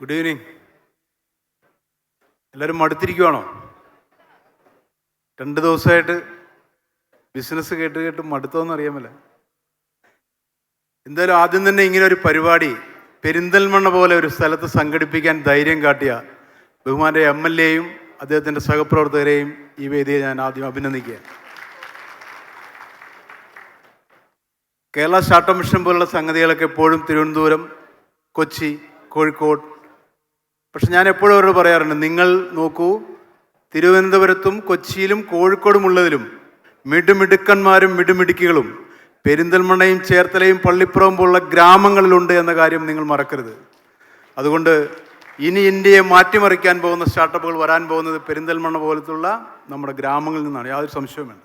Good evening എല്ലാവരും മടുത്തിരിക്കുവാണോ? രണ്ട് ദിവസമായിട്ട് ബിസിനസ് കേട്ട് കേട്ട് മടുത്തോന്ന് അറിയാമല്ല എന്തായാലും ആദ്യം തന്നെ ഇങ്ങനെ ഒരു പരിപാടി പെരിന്തൽമണ്ണ പോലെ ഒരു സ്ഥലത്ത് സംഘടിപ്പിക്കാൻ ധൈര്യം കാട്ടിയ ബഹുമാന്റെ എം എൽ എയും അദ്ദേഹത്തിന്റെ സഹപ്രവർത്തകരെയും ഈ വേദിയെ ഞാൻ ആദ്യം അഭിനന്ദിക്കുക. കേരള സ്റ്റാർട്ടപ്പ് മിഷൻ പോലുള്ള സംഗതികളൊക്കെ എപ്പോഴും തിരുവനന്തപുരം കൊച്ചി കോഴിക്കോട് പക്ഷെ ഞാൻ എപ്പോഴും അവരോട് പറയാറുണ്ട് നിങ്ങൾ നോക്കൂ തിരുവനന്തപുരത്തും കൊച്ചിയിലും കോഴിക്കോടും ഉള്ളതിലും മിടുമിടുക്കന്മാരും മിടുമിടുക്കികളും പെരിന്തൽമണ്ണയും ചേർത്തലയും പള്ളിപ്പുറവും പോലുള്ള ഗ്രാമങ്ങളിലുണ്ട് എന്ന കാര്യം നിങ്ങൾ മറക്കരുത്. അതുകൊണ്ട് ഇനി ഇന്ത്യയെ മാറ്റിമറിക്കാൻ പോകുന്ന സ്റ്റാർട്ടപ്പുകൾ വരാൻ പോകുന്നത് പെരിന്തൽമണ്ണ പോലത്തുള്ള നമ്മുടെ ഗ്രാമങ്ങളിൽ നിന്നാണ്. യാതൊരു സംശയവും വേണ്ട.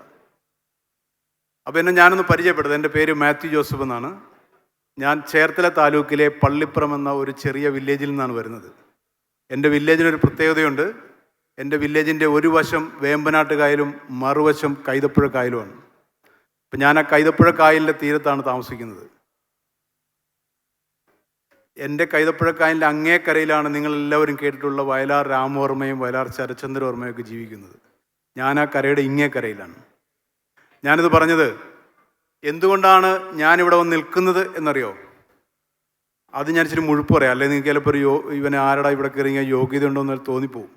അപ്പോൾ എന്നെ ഞാനൊന്ന് പരിചയപ്പെടുന്നത് എന്റെ പേര് മാത്യു ജോസഫ് എന്നാണ്. ഞാൻ ചേർത്തല താലൂക്കിലെ പള്ളിപ്പുറം എന്ന ഒരു ചെറിയ വില്ലേജിൽ നിന്നാണ് വരുന്നത്. എന്റെ വില്ലേജിനൊരു പ്രത്യേകതയുണ്ട്. എന്റെ വില്ലേജിന്റെ ഒരു വശം വേമ്പനാട്ട് കായലും മറുവശം കൈതപ്പുഴ കായലുമാണ് അപ്പം ഞാൻ ആ കൈതപ്പുഴ കായലിന്റെ തീരത്താണ് താമസിക്കുന്നത്. എന്റെ കൈതപ്പുഴ കായലിന്റെ അങ്ങേക്കരയിലാണ് നിങ്ങളെല്ലാവരും കേട്ടിട്ടുള്ള വയലാർ രാമവർമ്മയും വയലാർ ശരചന്ദ്രവർമ്മയും ഒക്കെ ജീവിക്കുന്നത്. ഞാൻ ആ കരയുടെ ഇങ്ങേക്കരയിലാണ്. ഞാനിത് പറഞ്ഞത് എന്തുകൊണ്ടാണ് ഞാനിവിടെ വന്ന് നിൽക്കുന്നത് എന്നറിയോ? അത് ഞാൻ ഇച്ചിരി മുഴുപ്പ് പറയാം. അല്ലെങ്കിൽ നിങ്ങൾക്ക് ചിലപ്പോൾ ഒരു യോ ഇവനെ ആരടാ ഇവിടെ കയറി ഇങ്ങനെ യോഗ്യത ഉണ്ടോ എന്ന് തോന്നിപ്പോവും.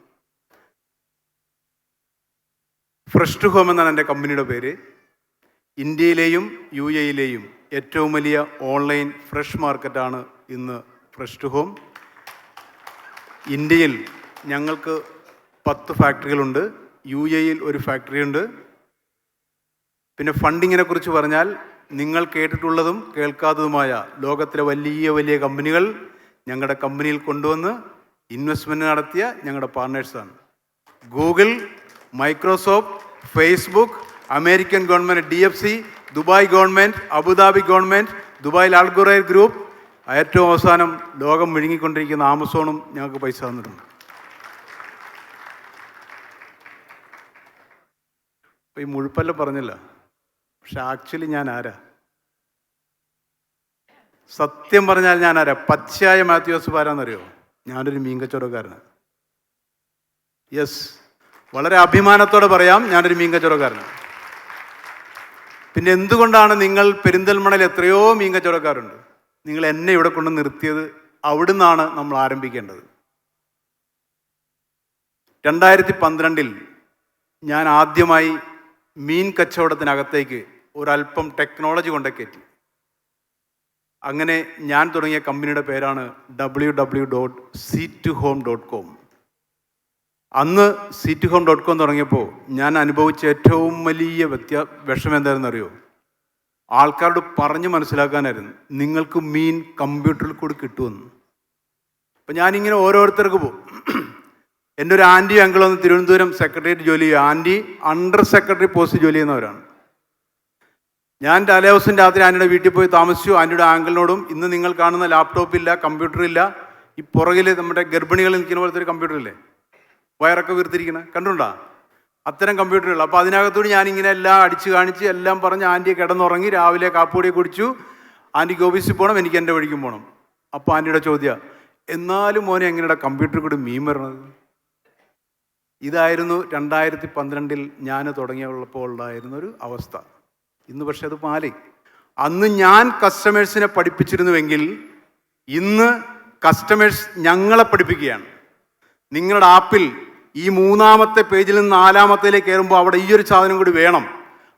ഫ്രഷ് ടു ഹോം എന്നാണ് എന്റെ കമ്പനിയുടെ പേര്. ഇന്ത്യയിലെയും യു എയിലെയും ഏറ്റവും വലിയ ഓൺലൈൻ ഫ്രഷ് മാർക്കറ്റാണ് ഇന്ന് ഫ്രഷ് ടു ഹോം ഇന്ത്യയിൽ ഞങ്ങൾക്ക് പത്ത് ഫാക്ടറികളുണ്ട്. യു എയിൽ ഒരു ഫാക്ടറി ഉണ്ട് പിന്നെ ഫണ്ടിങ്ങിനെ കുറിച്ച് പറഞ്ഞാൽ നിങ്ങൾ കേട്ടിട്ടുള്ളതും കേൾക്കാത്തതുമായ ലോകത്തിലെ വലിയ വലിയ കമ്പനികൾ ഞങ്ങളുടെ കമ്പനിയിൽ കൊണ്ടുവന്ന് ഇൻവെസ്റ്റ്മെന്റ് നടത്തിയ ഞങ്ങളുടെ പാർട്ട്നേഴ്സാണ് Google Microsoft Facebook American government D F C Dubai government Abu Dhabi government ദുബായിൽ ആൽഗുറൈർ ഗ്രൂപ്പ് ഏറ്റവും അവസാനം ലോകം വിഴുങ്ങിക്കൊണ്ടിരിക്കുന്ന ആമസോണും ഞങ്ങൾക്ക് പൈസ തന്നിട്ടുണ്ട്. ഈ മുഴുപ്പെല്ലാം പറഞ്ഞില്ല. പക്ഷെ ആക്ച്വലി ഞാൻ ആരാ സത്യം പറഞ്ഞാൽ ഞാൻ ആരാ പച്ചയായ മാത്യോസ് ആരാന്നറിയോ? ഞാനൊരു മീൻകച്ചവടക്കാരനാണ് യെസ് വളരെ അഭിമാനത്തോടെ പറയാം ഞാനൊരു മീൻകച്ചവടക്കാരനാണ് പിന്നെ എന്തുകൊണ്ടാണ് നിങ്ങൾ പെരിന്തൽമണയിൽ എത്രയോ മീൻകച്ചവടക്കാരുണ്ട്? നിങ്ങൾ എന്നെ ഇവിടെ കൊണ്ട് നിർത്തിയത് അവിടുന്നാണ് നമ്മൾ ആരംഭിക്കേണ്ടത്. രണ്ടായിരത്തി പന്ത്രണ്ടിൽ ഞാൻ ആദ്യമായി മീൻ കച്ചവടത്തിനകത്തേക്ക് ഒരല്പം ടെക്നോളജി കൊണ്ട് കയറ്റി അങ്ങനെ ഞാൻ തുടങ്ങിയ കമ്പനിയുടെ പേരാണ് W W dot C two home dot com അന്ന് C two home dot com തുടങ്ങിയപ്പോൾ ഞാൻ അനുഭവിച്ച ഏറ്റവും വലിയ വ്യത്യാ വിഷമം എന്തായിരുന്നു അറിയോ ആൾക്കാരോട് പറഞ്ഞു മനസ്സിലാക്കാനായിരുന്നു നിങ്ങൾക്ക് മീൻ കമ്പ്യൂട്ടറിൽ കൂടി കിട്ടുമെന്ന്. അപ്പം ഞാനിങ്ങനെ ഓരോരുത്തർക്ക് പോകും എന്റെ ഒരു ആന്റി അങ്കിൾ വന്ന് തിരുവനന്തപുരം സെക്രട്ടേറിയറ്റ് ജോലി ചെയ്യും. ആന്റി അണ്ടർ സെക്രട്ടറി പോസ്റ്റ് ജോലി ചെയ്യുന്നവരാണ്. ഞാൻ തലേദിവസം രാത്രി ആന്റിയുടെ വീട്ടിൽ പോയി താമസിച്ചു. ആന്റിയുടെ ആങ്കിളിനോടും ഇന്ന് നിങ്ങൾ കാണുന്ന ലാപ്ടോപ്പ് ഇല്ല കമ്പ്യൂട്ടർ ഇല്ല. ഈ പുറകിൽ നമ്മുടെ ഗർഭിണികൾ നിൽക്കുന്ന പോലത്തെ ഒരു കമ്പ്യൂട്ടർ ഇല്ലേ? വയറൊക്കെ വീർത്തിരിക്കണേ. കണ്ടുണ്ടോ അത്തരം കമ്പ്യൂട്ടറുകൾ അപ്പോൾ അതിനകത്തോട് ഞാനിങ്ങനെ എല്ലാം അടിച്ച് കാണിച്ച് എല്ലാം പറഞ്ഞ് ആന്റിയെ കിടന്നുറങ്ങി രാവിലെ കാപ്പുപൊടി കുടിച്ചു. ആന്റിക്ക് ഓഫീസിൽ പോകണം എനിക്ക് എന്റെ വഴിക്കും പോകണം അപ്പോൾ ആന്റിയുടെ ചോദ്യം എന്നാലും മോനെ എങ്ങനെയുടെ കമ്പ്യൂട്ടറിൽ കൂടി മീൻ വരണത്? ഇതായിരുന്നു രണ്ടായിരത്തി പന്ത്രണ്ടിൽ ഞാൻ തുടങ്ങിയപ്പോൾ ഉണ്ടായിരുന്ന ഒരു അവസ്ഥ. ഇന്ന് പക്ഷെ അത് മാറി അന്ന് ഞാൻ കസ്റ്റമേഴ്സിനെ പഠിപ്പിച്ചിരുന്നുവെങ്കിൽ ഇന്ന് കസ്റ്റമേഴ്സ് ഞങ്ങളെ പഠിപ്പിക്കുകയാണ്. നിങ്ങളുടെ ആപ്പിൽ ഈ മൂന്നാമത്തെ പേജിൽ നിന്ന് നാലാമത്തേലേക്ക് കയറുമ്പോൾ അവിടെ ഈ ഒരു സാധനം കൂടി വേണം.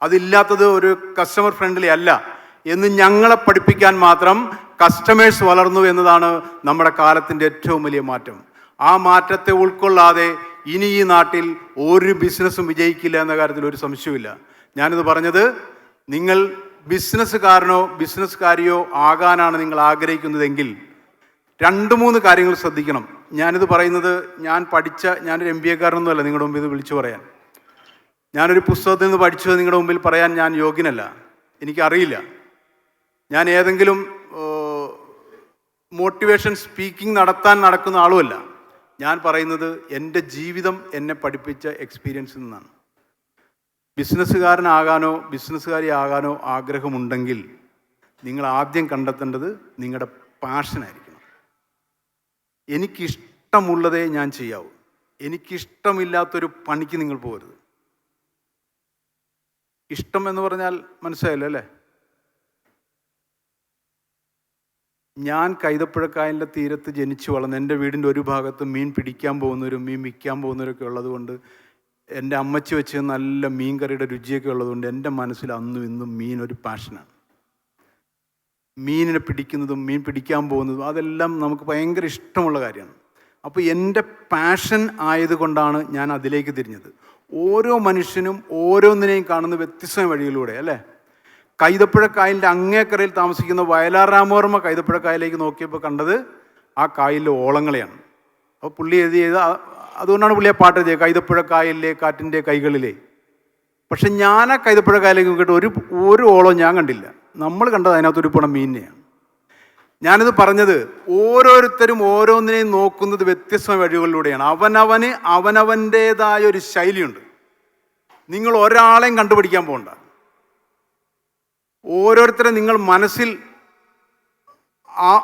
അതില്ലാത്തത് ഒരു കസ്റ്റമർ ഫ്രണ്ട്ലി അല്ല. എന്ന് ഞങ്ങളെ പഠിപ്പിക്കാൻ മാത്രം കസ്റ്റമേഴ്സ് വളർന്നു എന്നതാണ് നമ്മുടെ കാലത്തിന്റെ ഏറ്റവും വലിയ മാറ്റം. ആ മാറ്റത്തെ ഉൾക്കൊള്ളാതെ ഇനി ഈ നാട്ടിൽ ഒരു ബിസിനസ്സും വിജയിക്കില്ല എന്ന കാര്യത്തിൽ ഒരു സംശയമില്ല ഞാനിത് പറഞ്ഞത് നിങ്ങൾ ബിസിനസ്സുകാരനോ ബിസിനസ്സുകാരിയോ ആകാനാണ് നിങ്ങൾ ആഗ്രഹിക്കുന്നതെങ്കിൽ രണ്ട് മൂന്ന് കാര്യങ്ങൾ ശ്രദ്ധിക്കണം. ഞാനിത് പറയുന്നത് ഞാൻ പഠിച്ച ഞാനൊരു എം ബി എക്കാരനൊന്നുമല്ല നിങ്ങളുടെ മുമ്പിൽ ഇത് വിളിച്ചു പറയാൻ. ഞാനൊരു പുസ്തകത്തിൽ നിന്ന് പഠിച്ചത് നിങ്ങളുടെ മുമ്പിൽ പറയാൻ ഞാൻ യോഗ്യനല്ല. എനിക്കറിയില്ല. ഞാൻ ഏതെങ്കിലും മോട്ടിവേഷൻ സ്പീക്കിംഗ് നടത്താൻ നടക്കുന്ന ആളുമല്ല. ഞാൻ പറയുന്നത് എന്റെ ജീവിതം എന്നെ പഠിപ്പിച്ച എക്സ്പീരിയൻസിൽ നിന്നാണ്. ബിസിനസ്സുകാരനാകാനോ ബിസിനസ്സുകാരി ആകാനോ ആഗ്രഹമുണ്ടെങ്കിൽ നിങ്ങൾ ആദ്യം കണ്ടെത്തേണ്ടത് നിങ്ങളുടെ പാഷനായിരിക്കണം. എനിക്കിഷ്ടമുള്ളതേ ഞാൻ ചെയ്യാവൂ. എനിക്കിഷ്ടമില്ലാത്തൊരു പണിക്ക് നിങ്ങൾ പോകരുത്. ഇഷ്ടം എന്ന് പറഞ്ഞാൽ മനസ്സിലായല്ലോ? അല്ലേ? ഞാൻ കൈതപ്പുഴക്കായലിന്റെ തീരത്ത് ജനിച്ചു വളർന്ന് എന്റെ വീടിന്റെ ഒരു ഭാഗത്ത് മീൻ പിടിക്കാൻ പോകുന്നവരും മീൻ വിൽക്കാൻ പോകുന്നവരൊക്കെ ഉള്ളതുകൊണ്ട് എന്റെ അമ്മച്ചി വെച്ച് നല്ല മീൻ കറിയുടെ രുചിയൊക്കെ ഉള്ളതുകൊണ്ട് എന്റെ മനസ്സിൽ അന്നും ഇന്നും മീൻ ഒരു പാഷനാണ് മീനിനെ പിടിക്കുന്നതും മീൻ പിടിക്കാൻ പോകുന്നതും അതെല്ലാം നമുക്ക് ഭയങ്കര ഇഷ്ടമുള്ള കാര്യമാണ്. അപ്പോൾ എന്റെ പാഷൻ ആയതുകൊണ്ടാണ് ഞാൻ അതിലേക്ക് തിരിഞ്ഞത്. ഓരോ മനുഷ്യനും ഓരോന്നിനെയും കാണുന്ന വ്യത്യസ്ത വഴിയിലൂടെ അല്ലേ? കൈതപ്പുഴ കായലിന്റെ അങ്ങേക്കരയിൽ താമസിക്കുന്ന വയലാർ രാമവർമ്മ കൈതപ്പുഴ കായലിലേക്ക് നോക്കിയപ്പോൾ കണ്ടത് ആ കായലിലെ ഓളങ്ങളെയാണ്. അപ്പോൾ പുള്ളി എഴുതി ചെയ്ത അതുകൊണ്ടാണ് പുള്ളി ആ പാട്ട് എഴുതിയത്. കൈതപ്പുഴ കാറ്റിന്റെ കൈകളിലെ. പക്ഷെ ഞാൻ ആ കൈതപ്പുഴ നോക്കിയിട്ട് ഒരു ഒരു ഓളം ഞാൻ കണ്ടില്ല. നമ്മൾ കണ്ടത് അതിനകത്ത് ഒരു പണം മീനിനെയാണ്. ഞാനിത് പറഞ്ഞത് ഓരോരുത്തരും ഓരോന്നിനെയും നോക്കുന്നത് വ്യത്യസ്ത വഴികളിലൂടെയാണ്. അവനവന് അവനവന്റേതായ ഒരു ശൈലിയുണ്ട്. നിങ്ങൾ ഒരാളെയും കണ്ടുപിടിക്കാൻ പോകണ്ട. ഓരോരുത്തരെ നിങ്ങൾ മനസ്സിൽ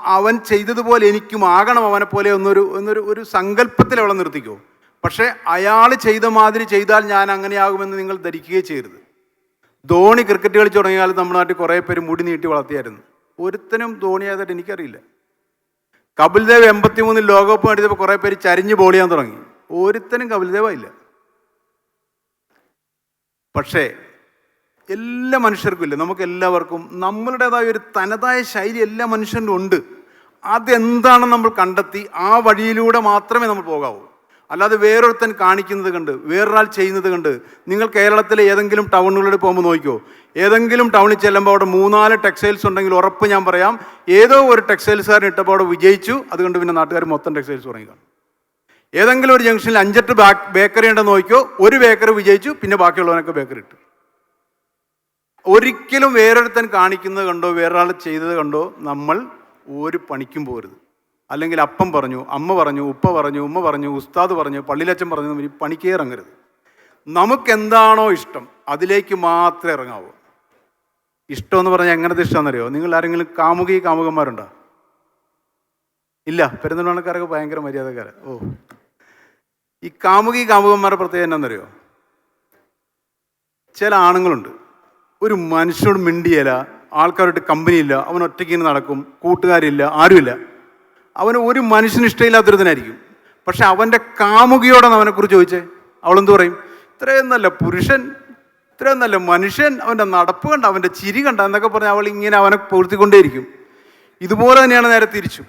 അവൻ ചെയ്തതുപോലെ എനിക്കും ആകണം അവനെ പോലെ എന്നൊരു എന്നൊരു ഒരു സങ്കല്പത്തിൽ അവളെ നിർത്തിക്കോ. പക്ഷേ അയാൾ ചെയ്ത മാതിരി ചെയ്താൽ ഞാൻ അങ്ങനെയാകുമെന്ന് നിങ്ങൾ ധരിക്കുകയും ചെയ്യരുത്. ധോണി ക്രിക്കറ്റ് കളിച്ച് തുടങ്ങിയാൽ നമ്മുടെ നാട്ടിൽ കുറേ പേര് മുടി നീട്ടി വളർത്തിയായിരുന്നു. ഒരുത്തനും ധോണിയായതായിട്ട് എനിക്കറിയില്ല. കപിൽ ദേവ് എൺപത്തി മൂന്നിൽ ലോകകപ്പ് നേടിയപ്പോൾ കുറേ പേര് ചരിഞ്ഞ് ബോൾ ചെയ്യാൻ തുടങ്ങി. ഒരുത്തനും കപിൽ ദേവ ഇല്ല. പക്ഷേ എല്ലാ മനുഷ്യർക്കും ഇല്ല? നമുക്ക് എല്ലാവർക്കും നമ്മളുടേതായ ഒരു തനതായ ശൈലി എല്ലാ മനുഷ്യന്റെ ഉണ്ട്. അതെന്താണെന്ന് നമ്മൾ കണ്ടെത്തി? ആ വഴിയിലൂടെ മാത്രമേ നമ്മൾ പോകാവൂ. അല്ലാതെ വേറൊരുത്തൻ കാണിക്കുന്നത് കണ്ട് വേറൊരാൾ ചെയ്യുന്നത് കണ്ട് നിങ്ങൾ കേരളത്തിലെ ഏതെങ്കിലും ടൗണുകളിൽ പോകുമ്പോൾ നോക്കിയോ ഏതെങ്കിലും ടൗണിൽ ചെല്ലുമ്പോൾ അവിടെ മൂന്നാൽ ടെക്സ്റ്റൈൽസ് ഉണ്ടെങ്കിൽ ഉറപ്പ് ഞാൻ പറയാം. ഏതോ ഒരു ടെക്സ്റ്റൈൽസുകാരൻ ഇട്ടപ്പോൾ അവിടെ വിജയിച്ചു. അതുകൊണ്ട് പിന്നെ നാട്ടുകാർ മൊത്തം ടെക്സ്റ്റൈൽസ് തുടങ്ങി കാണും ഏതെങ്കിലും ഒരു ജംഗ്ഷനിൽ അഞ്ചെട്ട് ബേക്കറി ഉണ്ടെന്ന് നോക്കിയോ ഒരു ബേക്കറി വിജയിച്ചു. പിന്നെ ബാക്കിയുള്ളവനൊക്കെ ബേക്കറി ഇട്ടു. ഒരിക്കലും വേറൊരുത്തൻ കാണിക്കുന്നത് കണ്ടോ വേറൊരാൾ ചെയ്തത് കണ്ടോ നമ്മൾ ഒരു പണിക്കും പോരുത്. അല്ലെങ്കിൽ അപ്പം പറഞ്ഞു അമ്മ പറഞ്ഞു ഉപ്പ പറഞ്ഞു ഉമ്മ പറഞ്ഞു ഉസ്താദ് പറഞ്ഞു പള്ളിയിലച്ചൻ പറഞ്ഞു ഈ പണിക്കേ ഇറങ്ങരുത്. നമുക്കെന്താണോ ഇഷ്ടം അതിലേക്ക് മാത്രമേ ഇറങ്ങാവൂ. ഇഷ്ടം എന്ന് പറഞ്ഞാൽ എങ്ങനത്തെ ഇഷ്ടം എന്നറിയോ നിങ്ങൾ ആരെങ്കിലും കാമുകി കാമുകന്മാരുണ്ടോ? ഇല്ല പെരുന്തൽമണ്ണക്കാരൊക്കെ ഭയങ്കര മര്യാദക്കാരെ. ഓ. ഈ കാമുകി കാമുകന്മാരുടെ പ്രത്യേകത എന്നാന്നറിയോ? ചില ആണുങ്ങളുണ്ട്. ഒരു മനുഷ്യനോട് മിണ്ടിയല ആൾക്കാരോട്ട് കമ്പനിയില്ല അവൻ ഒറ്റയ്ക്ക് ഇങ്ങനെ നടക്കും കൂട്ടുകാരില്ല ആരുമില്ല. അവന് ഒരു മനുഷ്യന് ഇഷ്ടമില്ലാത്തൊരുത്തനായിരിക്കും. പക്ഷെ അവന്റെ കാമുകിയോടാണ് അവനെക്കുറിച്ച് ചോദിച്ചേ. അവളെന്ത് പറയും? ഇത്രയും നല്ല പുരുഷൻ ഇത്രയും നല്ല മനുഷ്യൻ അവന്റെ നടപ്പ് കണ്ട അവന്റെ ചിരി കണ്ട എന്നൊക്കെ പറഞ്ഞ് അവൾ ഇങ്ങനെ അവനെ പൊഴുത്തിക്കൊണ്ടേയിരിക്കും ഇതുപോലെ തന്നെയാണ് നേരെ തിരിച്ചു.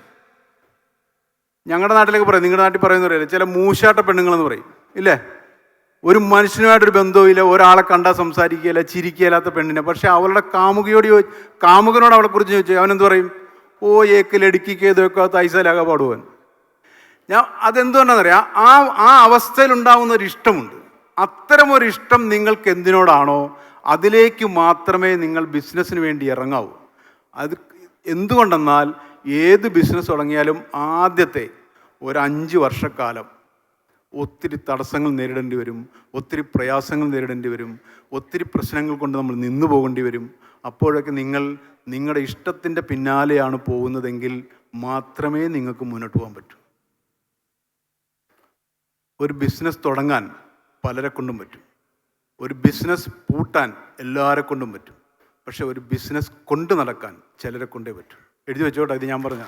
ഞങ്ങളുടെ നാട്ടിലേക്ക് പറയും നിങ്ങളുടെ നാട്ടിൽ പറയുന്നവരല്ലേ ചില മൂശാട്ട പെണ്ണുങ്ങളെന്ന് പറയും ഇല്ലേ? ഒരു മനുഷ്യനുമായിട്ടൊരു ബന്ധവുമില്ല. ഒരാളെ കണ്ടാൽ സംസാരിക്കുകയില്ല ചിരിക്കുകയില്ലാത്ത പെണ്ണിനെ. പക്ഷേ അവളുടെ കാമുകയോട് ചോദി കാമുകനോട് അവളെ കുറിച്ച് ചോദിച്ചു അവനെന്ത് പറയും? ഓ ഏക്കിലടുക്കിക്കേത് വെക്കാത്ത ഐസലാകെ പാടുവാൻ. ഞാൻ അതെന്തുകൊണ്ടാണെന്നറിയാം? ആ ആ അവസ്ഥയിൽ ഉണ്ടാകുന്ന ഒരു ഇഷ്ടമുണ്ട് അത്തരം ഒരു ഇഷ്ടം നിങ്ങൾക്ക് എന്തിനോടാണോ അതിലേക്ക് മാത്രമേ നിങ്ങൾ ബിസിനസ്സിന് വേണ്ടി ഇറങ്ങാവൂ. അത് എന്തുകൊണ്ടെന്നാൽ ഏത് ബിസിനസ് തുടങ്ങിയാലും ആദ്യത്തെ ഒരു അഞ്ച് വർഷക്കാലം ഒത്തിരി തടസ്സങ്ങൾ നേരിടേണ്ടി വരും ഒത്തിരി പ്രയാസങ്ങൾ നേരിടേണ്ടി വരും ഒത്തിരി പ്രശ്നങ്ങൾ കൊണ്ട് നമ്മൾ നിന്നു പോകേണ്ടി വരും. അപ്പോഴൊക്കെ നിങ്ങൾ നിങ്ങളുടെ ഇഷ്ടത്തിന്റെ പിന്നാലെയാണ് പോകുന്നതെങ്കിൽ മാത്രമേ നിങ്ങൾക്ക് മുന്നോട്ട് പോകാൻ പറ്റൂ. ഒരു ബിസിനസ് തുടങ്ങാൻ പലരെ കൊണ്ടും പറ്റും. ഒരു ബിസിനസ് പൂട്ടാൻ എല്ലാവരെ കൊണ്ടും പറ്റും. പക്ഷെ ഒരു ബിസിനസ് കൊണ്ടു നടക്കാൻ ചിലരെ കൊണ്ടേ പറ്റും. എഴുതി വെച്ചോട്ടെ ഇത് ഞാൻ പറഞ്ഞ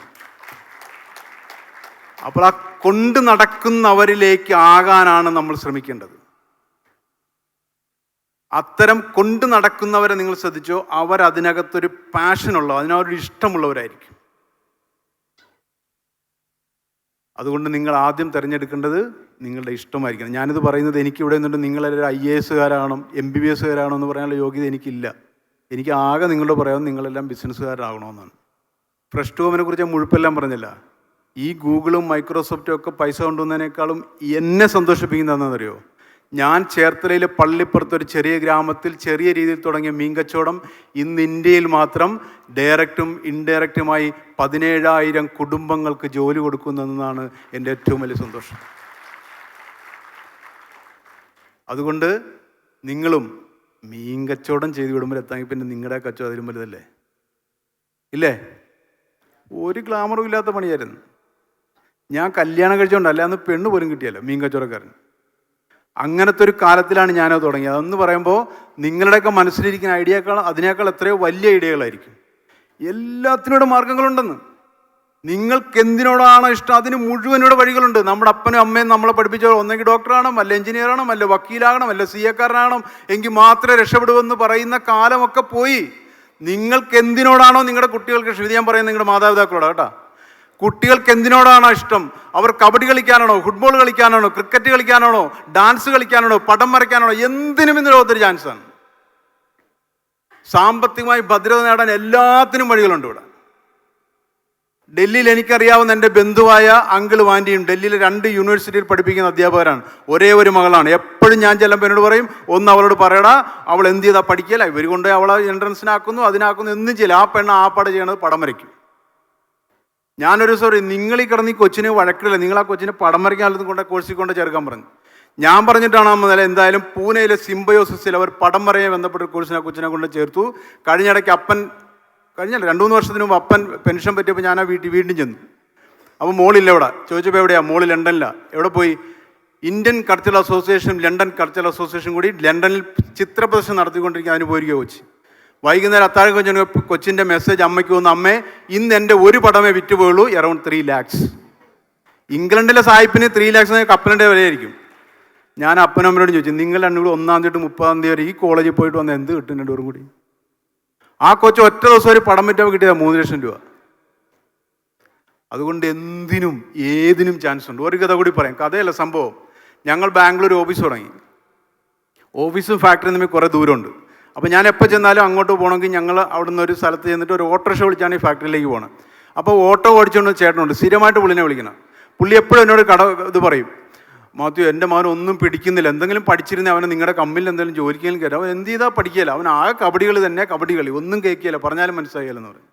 അപ്പോൾ ആ കൊണ്ട് നടക്കുന്നവരിലേക്ക് ആകാനാണ് നമ്മൾ ശ്രമിക്കേണ്ടത്. അത്തരം കൊണ്ട് നടക്കുന്നവരെ നിങ്ങൾ ശ്രദ്ധിച്ചോ അവർ അതിനകത്തൊരു പാഷനുള്ള അതിനൊരു ഇഷ്ടമുള്ളവരായിരിക്കും. അതുകൊണ്ട് നിങ്ങൾ ആദ്യം തിരഞ്ഞെടുക്കേണ്ടത് നിങ്ങളുടെ ഇഷ്ടമായിരിക്കണം. ഞാനിത് പറയുന്നത് എനിക്കിവിടെ നിന്നിട്ട് നിങ്ങളൊരു ഐ എ എസുകാരാണോ എം ബി ബി എസുകാരാണോ എന്ന് പറയാനുള്ള യോഗ്യത എനിക്കില്ല. എനിക്ക് ആകെ നിങ്ങളോട് പറയാം നിങ്ങളെല്ലാം ബിസിനസ്സുകാരാകണമെന്നാണ്. ഫ്രഷ് ടൂമിനെ കുറിച്ച് മുഴുപ്പെല്ലാം പറഞ്ഞില്ല. ഈ ഗൂഗിളും മൈക്രോസോഫ്റ്റും ഒക്കെ പൈസ കൊണ്ടുവന്നതിനേക്കാളും എന്നെ സന്തോഷിപ്പിക്കുന്നതെന്നറിയോ ഞാൻ ചേർത്തലയിലെ പള്ളിപ്പുറത്ത് ഒരു ചെറിയ ഗ്രാമത്തിൽ ചെറിയ രീതിയിൽ തുടങ്ങിയ മീൻ കച്ചവടം ഇന്ന് ഇന്ത്യയിൽ മാത്രം ഡയറക്റ്റും ഇൻഡയറക്റ്റുമായി പതിനേഴായിരം കുടുംബങ്ങൾക്ക് ജോലി കൊടുക്കുന്നതെന്നാണ് എന്റെ ഏറ്റവും വലിയ സന്തോഷം. അതുകൊണ്ട് നിങ്ങളും മീൻ കച്ചവടം ചെയ്ത് വിടുമ്പോൾ എത്താമെങ്കിൽ പിന്നെ നിങ്ങളുടെ കച്ചവടം അതിലും വലുതല്ലേ? ഇല്ലേ? ഒരു ഗ്ലാമറും ഇല്ലാത്ത പണിയായിരുന്നു. ഞാൻ കല്യാണം കഴിച്ചുകൊണ്ടല്ല അന്ന് പെണ്ണ് പോലും കിട്ടിയല്ലോ മീൻ കച്ചവടക്കാരൻ അങ്ങനത്തെ ഒരു കാലത്തിലാണ് ഞാനത് തുടങ്ങിയത്. അതെന്ന് പറയുമ്പോൾ നിങ്ങളുടെയൊക്കെ മനസ്സിലിരിക്കുന്ന ഐഡിയക്കാൾ അതിനേക്കാൾ എത്രയോ വലിയ ഐഡിയകളായിരിക്കും. എല്ലാത്തിനോട് മാർഗങ്ങളുണ്ടെന്ന്. നിങ്ങൾക്ക് എന്തിനോടാണോ ഇഷ്ടം? അതിന് മുഴുവനോട് വഴികളുണ്ട്. നമ്മുടെ അപ്പനും അമ്മയും നമ്മളെ പഠിപ്പിച്ച ഒന്നെങ്കിൽ ഡോക്ടറാണോ അല്ല എഞ്ചിനീയർ ആകണം അല്ല വക്കീലാകണം അല്ല സി എക്കാരനാകണം എങ്കിൽ മാത്രമേ രക്ഷപ്പെടുമെന്ന് പറയുന്ന കാലമൊക്കെ പോയി. നിങ്ങൾക്ക് എന്തിനോടാണോ നിങ്ങളുടെ കുട്ടികൾക്ക് ഇഷ്ടം? ഇത് ഞാൻ പറയുന്നത് നിങ്ങളുടെ മാതാപിതാക്കളോട് കേട്ടോ. കുട്ടികൾക്ക് എന്തിനോടാണോ ഇഷ്ടം? അവർ കബഡി കളിക്കാനാണോ ഫുട്ബോൾ കളിക്കാനാണോ ക്രിക്കറ്റ് കളിക്കാനാണോ ഡാൻസ് കളിക്കാനാണോ പടം വരയ്ക്കാനാണോ എന്തിനും ഇന്ന് ലോകത്തൊരു ചാൻസാണ് സാമ്പത്തികമായി ഭദ്രത നേടാൻ എല്ലാത്തിനും വഴികളുണ്ട് ഇവിടെ. ഡൽഹിയിൽ എനിക്കറിയാവുന്ന എന്റെ ബന്ധുവായ അങ്കിൾ വാൻഡിയും ഡൽഹിയിലെ രണ്ട് യൂണിവേഴ്സിറ്റിയിൽ പഠിപ്പിക്കുന്ന അധ്യാപകരാണ്. ഒരേ ഒരു മകളാണ്. എപ്പോഴും ഞാൻ ചെല്ലുമ്പോൾ എന്നോട് പറയും ഒന്ന് അവളോട് പറയടാ അവൾ എന്ത് ചെയ്താൽ പഠിക്കില്ല ഇവർ കൊണ്ട് അവളെ എൻട്രൻസിനാക്കുന്നു അതിനാക്കുന്നു എന്നും ചെയ്യില്ല ആ പെണ്ണ് ആ പട ചെയ്യണത് പടം വരയ്ക്കും. ഞാനൊരു സോറി നിങ്ങൾ ഈ കിടന്ന് ഈ കൊച്ചിനെ വഴക്കില്ല നിങ്ങൾ ആ കൊച്ചിനെ പടം വരയ്ക്കാൻ കൊണ്ട് കോഴ്സിൽ കൊണ്ട് ചേർക്കാൻ പറഞ്ഞു. ഞാൻ പറഞ്ഞിട്ടാണ് ആ മുതൽ എന്തായാലും പൂനെയിലെ സിംബയോസിസിൽ അവർ പടം വരയെ ബന്ധപ്പെട്ട കോഴ്സിനെ കൊച്ചിനെ കൊണ്ട് ചേർത്തു. കഴിഞ്ഞിടയ്ക്ക് അപ്പൻ കഴിഞ്ഞല്ല രണ്ടു മൂന്ന് വർഷത്തിന് മുമ്പ് അപ്പൻ പെൻഷൻ പറ്റിയപ്പോൾ ഞാൻ ആ വീട്ടിൽ വീണ്ടും ചെന്നു. അപ്പോൾ മോളില്ല ഇവിടെ. ചോദിച്ചപ്പോൾ എവിടെയാ? മോൾ ലണ്ടനില്ല എവിടെ പോയി? ഇന്ത്യൻ കൾച്ചറൽ അസോസിയേഷനും ലണ്ടൻ കൾച്ചറൽ അസോസിയേഷനും കൂടി ലണ്ടനിൽ ചിത്ര പ്രദർശനം നടത്തിക്കൊണ്ടിരിക്കുക അതിന് പോയിരിക്കുക കൊച്ചി. വൈകുന്നേരം അത്താഴം കൊച്ചിന് കൊച്ചിന്റെ മെസ്സേജ് അമ്മയ്ക്ക് വന്നു അമ്മേ ഇന്ന് എന്റെ ഒരു പടമേ വിറ്റ് പോയുള്ളൂ എറൗണ്ട് ത്രീ ലാക്സ് ഇംഗ്ലണ്ടിലെ സായിപ്പിന് ത്രീ ലാക്സ് കപ്പലിന്റെ വിലയായിരിക്കും. ഞാൻ അപ്പനമ്മനോട് ചോദിച്ചു നിങ്ങൾ രണ്ടും കൂടി ഒന്നാം തീയതി മുപ്പതാം തീയതി വരെ ഈ കോളേജിൽ പോയിട്ട് വന്ന് എന്ത് കിട്ടും രണ്ടുപേരും കൂടി? ആ കൊച്ചു ഒറ്റ ദിവസം ഒരു പടം വിറ്റപ്പോൾ കിട്ടിയത് മൂന്ന് ലക്ഷം രൂപ. അതുകൊണ്ട് എന്തിനും ഏതിനും ചാൻസ് ഉണ്ട്. ഒരു കഥ കൂടി പറയാം. കഥയല്ല സംഭവം. ഞങ്ങൾ ബാംഗ്ലൂർ ഓഫീസ് തുടങ്ങി. ഓഫീസും ഫാക്ടറിയും തമ്മിൽ കുറേ ദൂരമുണ്ട്. അപ്പോൾ ഞാൻ എപ്പോൾ ചെന്നാലും അങ്ങോട്ട് പോകണമെങ്കിൽ ഞങ്ങൾ അവിടെ നിന്ന് ഒരു സ്ഥലത്ത് ചെന്നിട്ട് ഒരു ഓട്ടോറിക്ഷ വിളിച്ചാണ് ഈ ഫാക്ടറിയിലേക്ക് പോകണം അപ്പോൾ ഓട്ടോ ഓടിച്ചുകൊണ്ട് ചേട്ടനുണ്ട് സ്ഥിരമായിട്ട് പുള്ളിനെ വിളിക്കണം. പുള്ളി എപ്പോഴും എന്നോട് കട ഇത് പറയും മാത്യു എന്റെ മകൻ ഒന്നും പിടിക്കുന്നില്ല. എന്തെങ്കിലും പഠിച്ചിരുന്നേ അവനെ നിങ്ങളുടെ കമ്മിൽ എന്തെങ്കിലും ജോലിക്കെങ്കിലും കയറും. അവൻ എന്ത് ചെയ്താൽ പഠിക്കില്ല അവൻ ആകെ കബഡി കളി തന്നെ കബഡി കളി ഒന്നും കേൾക്കില്ല പറഞ്ഞാലും മനസ്സിലായില്ലെന്ന് പറയും.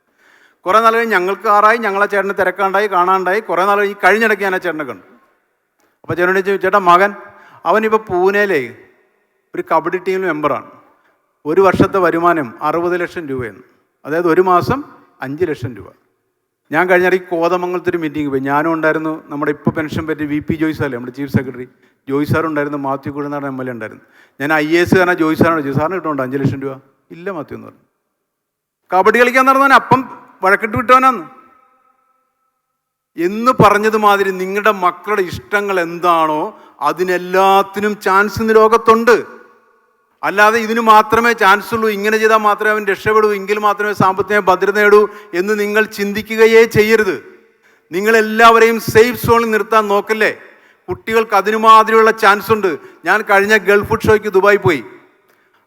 കുറേ നാൾ കഴിഞ്ഞ് ഞങ്ങൾക്ക് ആറായി. ഞങ്ങളെ ചേട്ടനെ തിരക്കാണ്ടായി കാണാണ്ടായി. കുറേ നാൾ കഴിഞ്ഞ് കഴിഞ്ഞിടയ്ക്ക് ഞാൻ ആ ചേട്ടനെ കണ്ടു. അപ്പോൾ ചേട്ടനോട് ചേട്ടാ മകൻ അവനിപ്പോൾ പൂനെയിലേ ഒരു കബഡി ടീമിൽ മെമ്പറാണ് ഒരു വർഷത്തെ വരുമാനം അറുപത് ലക്ഷം രൂപയെന്ന് അതായത് ഒരു മാസം അഞ്ച് ലക്ഷം രൂപ. ഞാൻ കഴിഞ്ഞ ഈ ഒരു മീറ്റിംഗ് പോയി. ഞാനും ഉണ്ടായിരുന്നു നമ്മുടെ ഇപ്പോൾ പെൻഷൻ പറ്റി വി പി ജോയ്സ് അല്ലേ നമ്മുടെ ചീഫ് സെക്രട്ടറി ജോയ് സാർ ഉണ്ടായിരുന്നു Mathew Kuzhalnadan M L A ഉണ്ടായിരുന്നു. ഞാൻ ഐ എ എസ് കാരണം ജോയ് സാറിനോട് ചോദിച്ചു സാറിന് കിട്ടുന്നുണ്ടോ അഞ്ച് ലക്ഷം രൂപ? ഇല്ല മാത്യു എന്ന് പറഞ്ഞു. കബഡി കളിക്കാൻ നടന്നവൻ അപ്പം വഴക്കിട്ട് വിട്ടവനാന്ന്. എന്ന് പറഞ്ഞതുമാതിരി നിങ്ങളുടെ മക്കളുടെ ഇഷ്ടങ്ങൾ എന്താണോ അതിനെല്ലാത്തിനും ചാൻസ് ഇന്ന് ലോകത്തുണ്ട്. അല്ലാതെ ഇതിന് മാത്രമേ ചാൻസ് ഉള്ളൂ ഇങ്ങനെ ചെയ്താൽ മാത്രമേ അവൻ രക്ഷപ്പെടൂ. എങ്കിൽ മാത്രമേ സാമ്പത്തിക ഭദ്രത നേടൂ എന്ന് നിങ്ങൾ ചിന്തിക്കുകയേ ചെയ്യരുത്. നിങ്ങളെല്ലാവരെയും സേഫ് സോണിൽ നിർത്താൻ നോക്കല്ലേ? കുട്ടികൾക്ക് അതിനു മാതിരിയുള്ള ചാൻസ് ഉണ്ട് ഞാൻ കഴിഞ്ഞ ഗൾഫ് ഫുഡ് ഷോയ്ക്ക് ദുബായി പോയി.